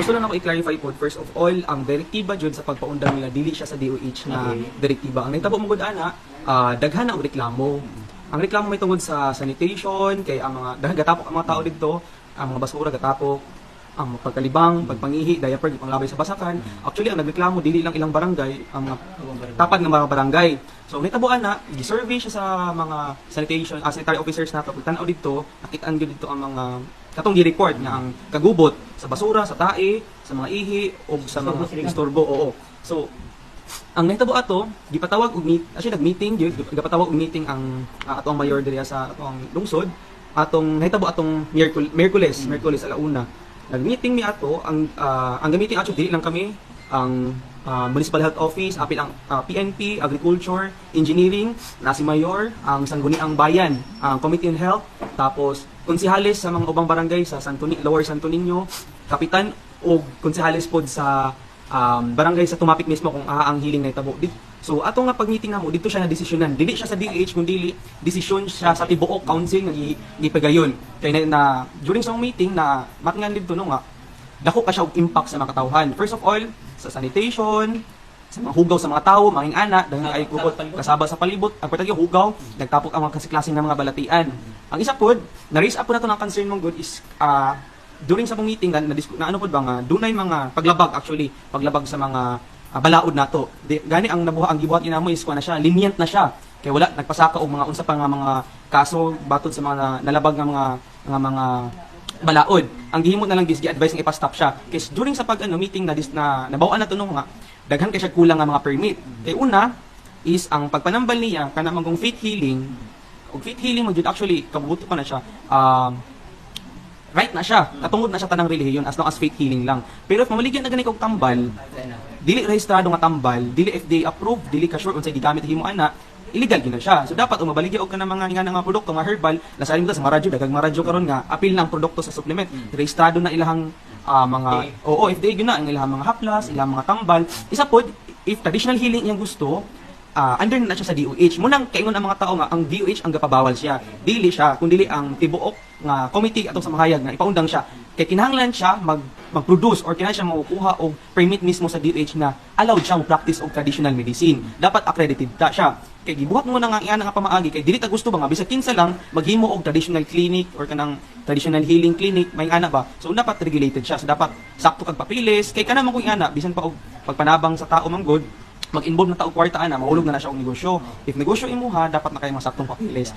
gusto lang ako i-clarify po, first of all, ang direktiba jud sa pagpaundang nila, dili siya sa DOH na Okay. direktiba. Ang nahitabo mo gud ana, ah, daghan ang reklamo. Ang reklamo may tungod sa sanitation, kay ang mga daghan gatapok ang mga tao dito, ang mga basura gatapok, ang pagkalibang, pagpangihi, diaper, panglabay sa basakan. Actually, ang nagreklamo dili lang ilang barangay, ang mga tapat ng mga barangay. So, nitabuan na, gi-survey siya sa mga sanitation, uh, sanitary officers nato, pagtanaw dito, nakitaan dito ang mga katong gi-report nga ang kagubot sa basura, sa tae, sa mga ihi, o sa mga istorbo, oo. So, ang nahitabo ato, gipatawag og meet, actually nag-meeting gyud, gipatawag og meeting ang uh, ato ang mayor diri sa ato ang lungsod. Atong nahitabo atong Miyerkules, Miyerkules, Miyerkules alauna. Nag-meeting mi ato ang ah, ang meeting actually dili lang kami ang ah, Municipal Health Office, apil ang ah, PNP, Agriculture, Engineering, na si Mayor, ang Sangguniang Bayan, ang Committee on Health, tapos konsehalis sa mga ubang barangay sa Santo Lower Santo Niño, kapitan o konsehalis pod sa um, barangay sa tumapik mismo kung aha ang hiling na itabo. So ato nga pag-meeting namo dito siya na desisyonan. Dili siya sa DH kundi dili desisyon siya sa tibuok council nga gi- gipagayon. Kay na, na during sa meeting na matingan dito no nga dako ka siya og impact sa mga katawhan. First of all, sa sanitation, sa mga hugaw sa mga tao, mga ana, dahil ay kubot kasaba sa palibot, ang pagtagi hugaw, nagtapok ang mga kasi-klaseng ng mga balatian. Ang isa pod, na-raise up po na to ng concern mong good is ah, during sa mong meeting na, na, na ano pod ba nga dunay mga paglabag actually, paglabag sa mga ah, balaod nato. Di, gani ang nabuha ang gibuhat inamo is kuha na siya, lenient na siya. Kaya wala nagpasaka og mga unsa pa nga mga kaso batod sa mga na- nalabag nga mga nga mga balaod. Ang gihimo na lang dis gi-advise nga ipa-stop siya. Kasi during sa pag ano meeting na dis na nabawaan na to nung nga daghan kay siya kulang nga mga permit. Kay una is ang pagpanambal niya kana magong faith healing. Og faith healing mo jud actually kabuto pa na siya. Um, right na siya. Katungod na siya tanang relihiyon as long as faith healing lang. Pero if mamaligyan na gani kog tambal, dili rehistrado nga tambal, dili FDA approved, dili ka sure unsay gigamit himo ana, illegal gina siya. So dapat umabaligya og ka ng mga nga nga produkto nga herbal, nasalim mo ta sa mga radyo, daghang mga radyo karon nga apil na ang produkto sa supplement. Rehistrado na ilahang ah, mga oo, FDA gyud na ang ilahang mga haplas, ilahang mga tambal. Isa pod if traditional healing iyang gusto, ah under na siya sa DOH. Munang kaingon ang mga tao nga ang DOH ang gapabawal siya. Dili siya, kundi ang tibuok nga committee atong sa mahayag nga ipaundang siya. Kay kinahanglan siya mag mag-produce or kinahanglan siya makukuha og permit mismo sa DOH na allowed siya mo practice og traditional medicine. Dapat accredited ta siya. Kay gibuhat mo na nga iyana nga pamaagi kay dili ta gusto ba nga bisag kinsa lang maghimo og traditional clinic or kanang traditional healing clinic may ana ba. So dapat regulated siya. So dapat sakto kag papilis kay kana man kung ana bisan pa og pagpanabang sa tao man good mag-involve na tao kwarta ana mahulog na na siya og negosyo. If negosyo imuha dapat na kay masaktong papilis.